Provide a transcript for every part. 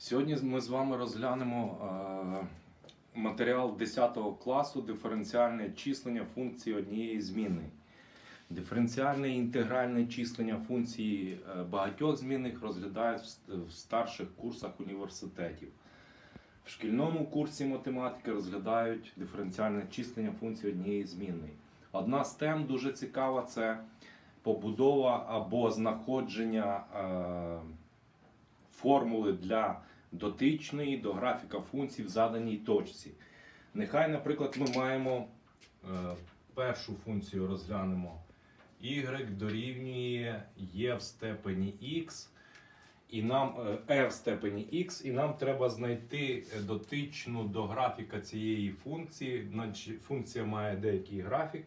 Сьогодні ми з вами розглянемо е, матеріал 10 класу диференціальне числення функції однієї зміни. Диференціальне і інтегральне числення функції е, багатьох змінних розглядають в старших курсах університетів. В шкільному курсі математики розглядають диференціальне числення функції однієї змінної. Одна з тем дуже цікава це побудова або знаходження е, формули для дотичної до графіка функцій в заданій точці. Нехай, наприклад, ми маємо е, першу функцію розглянемо y дорівнює e в степені x, і нам e в степені x, і нам треба знайти е, дотичну до графіка цієї функції. Функція має деякий графік.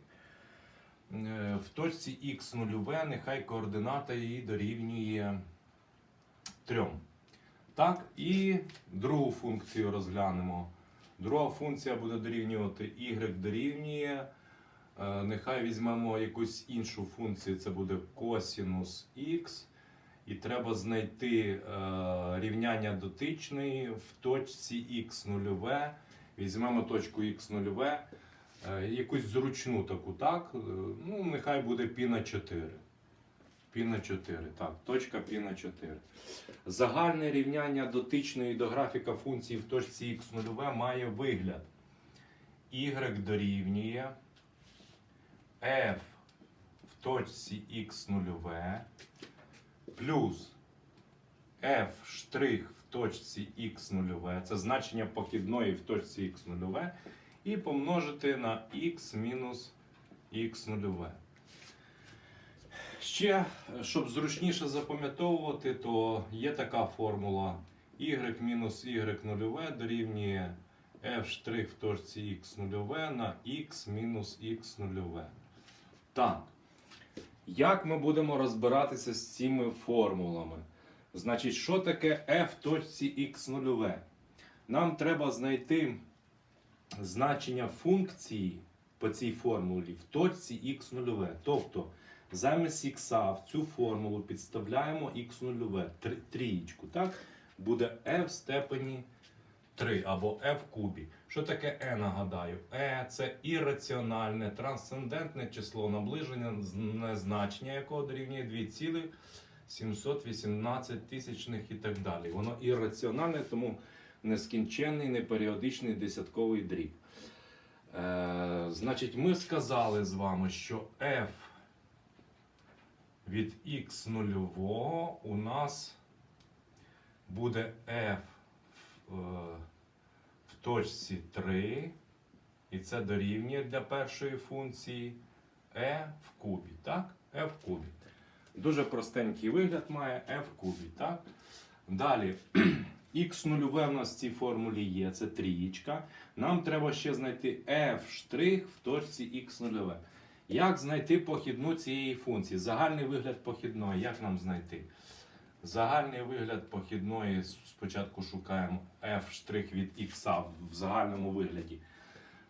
В точці x нульове, нехай координата її дорівнює 3. Так, і другу функцію розглянемо. Друга функція буде дорівнювати y дорівнює. е, Нехай візьмемо якусь іншу функцію, це буде косінус x. І треба знайти е, рівняння дотичної в точці x нульове. Візьмемо точку x нульове, е, якусь зручну таку, так? Ну, нехай буде π на 4. Π на 4, так, точка π на 4. Загальне рівняння дотичної до графіка функції в точці x нульове має вигляд. y дорівнює f в точці x нульове плюс f в точці x нульове, це значення похідної в точці x нульове, і помножити на x мінус x нульове. Ще, щоб зручніше запам'ятовувати, то є така формула y мінус y нульове дорівнює f в точці x нульове на x мінус x нульове. Так. Як ми будемо розбиратися з цими формулами? Значить, що таке f в точці x нульове? Нам треба знайти значення функції по цій формулі в точці x нульове. Тобто замість x в цю формулу підставляємо x нульове, трієчку. Так? Буде e в степені 3 або e в кубі. Що таке e, нагадаю? e це ірраціональне, трансцендентне число наближення, з- значення якого дорівнює 2,718 тисячних і так далі. Воно ірраціональне, тому нескінченний, неперіодичний десятковий дріб. Е, значить, ми сказали з вами, що f від x нульового у нас буде f в, е, точці 3, і це дорівнює для першої функції e в кубі. Так? e в кубі. Дуже простенький вигляд має e в кубі. Так? Далі. Х нульове в нас в цій формулі є, це трієчка. Нам треба ще знайти f в точці х нульове. Як знайти похідну цієї функції? Загальний вигляд похідної. Як нам знайти? Загальний вигляд похідної спочатку шукаємо f від х в загальному вигляді.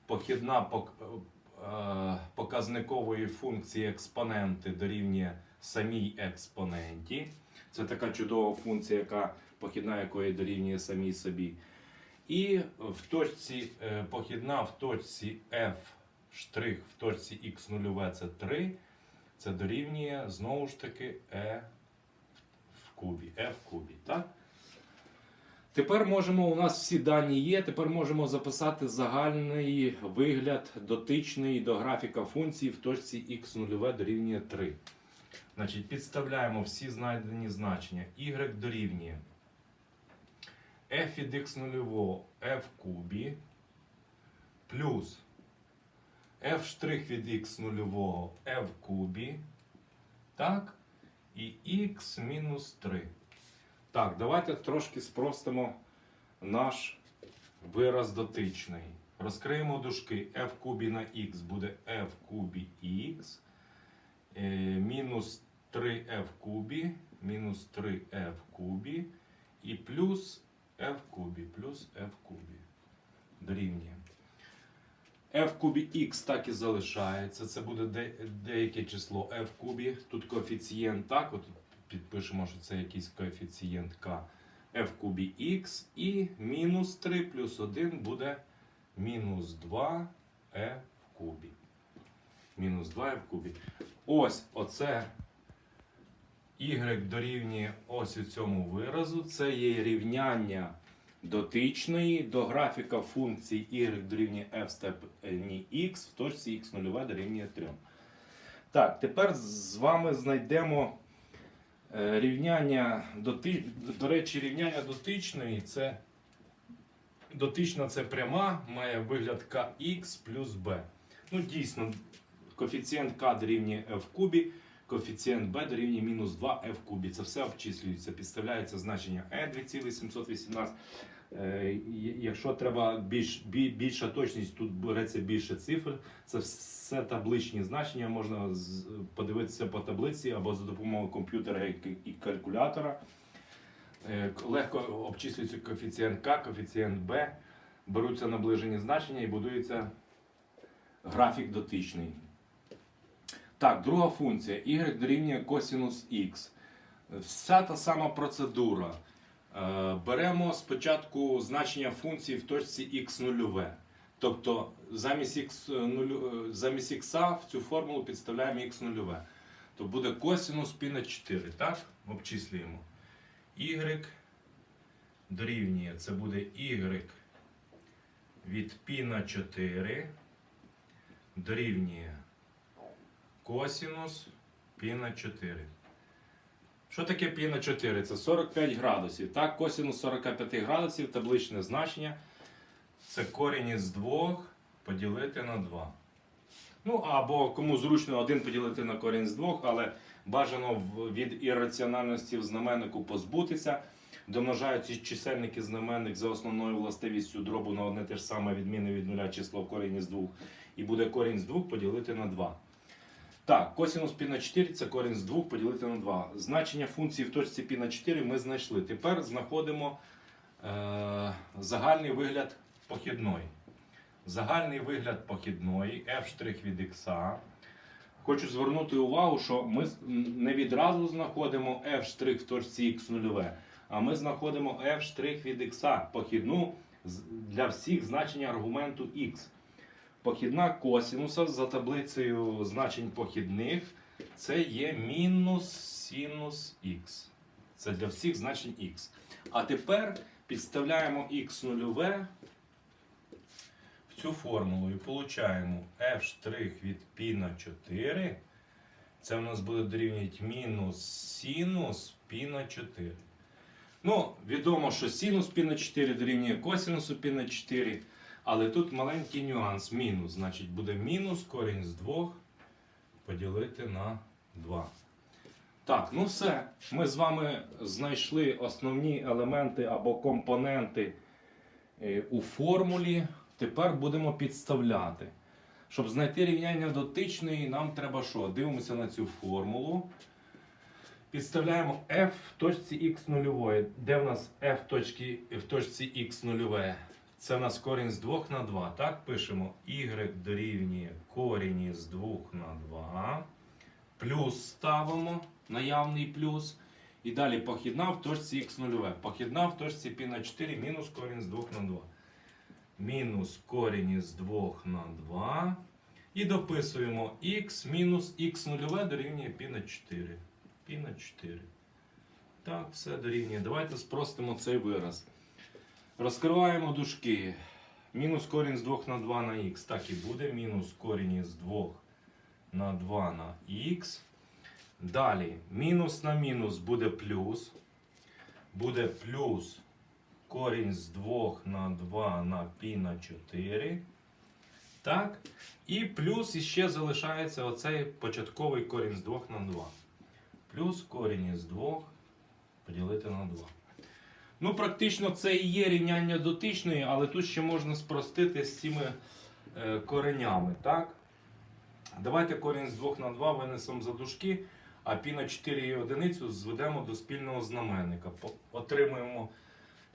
Похідна е, показникової функції експоненти дорівнює самій експоненті. Це така чудова функція, яка похідна якої дорівнює самій собі. І в точці е, похідна в точці f штрих в точці x нульове це 3. Це дорівнює знову ж таки e в кубі. e в кубі. Так? Тепер можемо, у нас всі дані є. Тепер можемо записати загальний вигляд дотичний до графіка функції в точці x нульове дорівнює 3. Значить, підставляємо всі знайдені значення. y дорівнює f від x нульового f в кубі плюс f від x нульового f кубі. Так? І x мінус 3. Так, давайте трошки спростимо наш вираз дотичний. Розкриємо дужки f кубі на x буде f в кубі x. Е, мінус 3f в кубі, мінус 3f в кубі і плюс f в кубі, плюс f в кубі. Дорівнює. F кубі x так і залишається. Це буде де- деяке число f в кубі. Тут коефіцієнт так, от підпишемо, що це якийсь коефіцієнт k. f кубі х і мінус 3 плюс 1 буде мінус 2 e в кубі. Мінус 2 e в кубі. Ось оце y дорівнює ось у цьому виразу. Це є рівняння дотичної до графіка функції y дорівнює f степені x в точці x0 дорівнює 3. Так, тепер з вами знайдемо е, рівняння доти... До речі, рівняння дотичної це дотична це пряма, має вигляд kx плюс b. Ну, дійсно, коефіцієнт k дорівнює f в кубі, коефіцієнт b дорівнює мінус 2 f кубі. Це все обчислюється, підставляється значення e 2,718. Е, Якщо треба більш, більша точність, тут береться більше цифр. Це все табличні значення, можна подивитися по таблиці або за допомогою комп'ютера і калькулятора. Е, Легко обчислюється коефіцієнт К, коефіцієнт Б, беруться наближені значення і будується графік дотичний. Так, друга функція y дорівнює косінус х. Вся та сама процедура. Е, Беремо спочатку значення функції в точці x0. Тобто замість x, 0, замість x в цю формулу підставляємо x0. То буде косінус π на 4. Так? Обчислюємо. y дорівнює, це буде y від π на 4 дорівнює косінус π на 4. Що таке π на 4? Це 45 градусів. Так, косінус 45 градусів, табличне значення. Це корінь із 2 поділити на 2. Ну, або кому зручно 1 поділити на корінь з 2, але бажано від ірраціональності в знаменнику позбутися. Домножають ці чисельники знаменник за основною властивістю дробу на одне те ж саме відмінне від нуля число в корінь з 2. І буде корінь з 2 поділити на 2. Так, косінус π на 4 це корінь з 2 поділити на 2. Значення функції в точці π на 4 ми знайшли. Тепер знаходимо е, загальний вигляд похідної. Загальний вигляд похідної f' від x. Хочу звернути увагу, що ми не відразу знаходимо f' в точці x0, а ми знаходимо f' від x, похідну для всіх значень аргументу x. Похідна косінуса за таблицею значень похідних це є мінус синус х. Це для всіх значень х. А тепер підставляємо х нульове в цю формулу і получаємо f' від π на 4. Це у нас буде дорівнювати мінус синус π на 4. Ну, відомо, що синус π на 4 дорівнює косинусу π на 4. Але тут маленький нюанс. Мінус. Значить, буде мінус корінь з 2 поділити на 2. Так, ну все. Ми з вами знайшли основні елементи або компоненти е, у формулі. Тепер будемо підставляти. Щоб знайти рівняння дотичної, нам треба що? Дивимося на цю формулу. Підставляємо f в точці x нульової. Де в нас f в точці, в точці x нульове? Це в нас корінь з 2 на 2. Так, пишемо y дорівнює корінь із 2 на 2. Плюс ставимо наявний плюс. І далі похідна в точці x нульове. Похідна в точці π на 4 мінус корінь з 2 на 2. Мінус корінь із 2 на 2. І дописуємо x мінус x нульове дорівнює π на 4. Пі на 4. Так, все дорівнює. Давайте спростимо цей вираз. Розкриваємо дужки. Мінус корінь з 2 на 2 на х. Так і буде. Мінус корінь із 2 на 2 на х. Далі, мінус на мінус буде плюс. Буде плюс корінь з 2 на 2 на пі на 4. Так. І плюс іще залишається оцей початковий корінь з 2 на 2 плюс корінь із 2 поділити на 2. Ну, практично це і є рівняння дотичної, але тут ще можна спростити з цими е, коренями. Так? Давайте корінь з 2 на 2 винесемо за дужки, а пі на 4 і одиницю зведемо до спільного знаменника. Отримуємо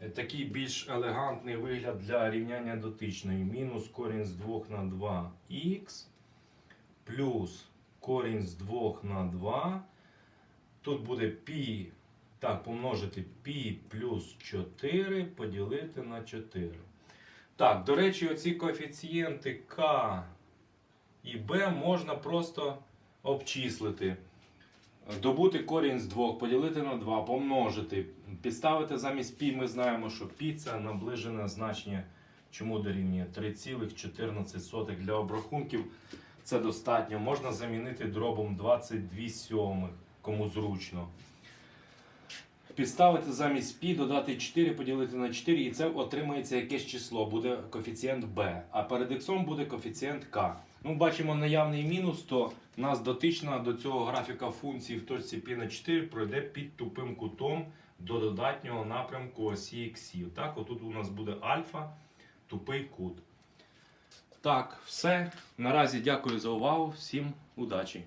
е, такий більш елегантний вигляд для рівняння дотичної. Мінус корінь з 2 на 2 х плюс корінь з 2 на 2 Тут буде π Так, помножити пі плюс 4 поділити на 4. Так, до речі, оці коефіцієнти К і Б можна просто обчислити. Добути корінь з 2, поділити на 2, помножити. Підставити замість пі, ми знаємо, що пі це наближене значення, чому дорівнює 3,14 для обрахунків. Це достатньо. Можна замінити дробом 22 сьомих, кому зручно. Підставити замість пі, додати 4, поділити на 4, і це отримається якесь число, буде коефіцієнт b. А перед х буде коефіцієнт k. Ну, бачимо наявний мінус, то нас дотична до цього графіка функції в точці π на 4 пройде під тупим кутом до додатнього напрямку осі іксів. Так, отут у нас буде альфа, тупий кут. Так, все. Наразі дякую за увагу. Всім удачі!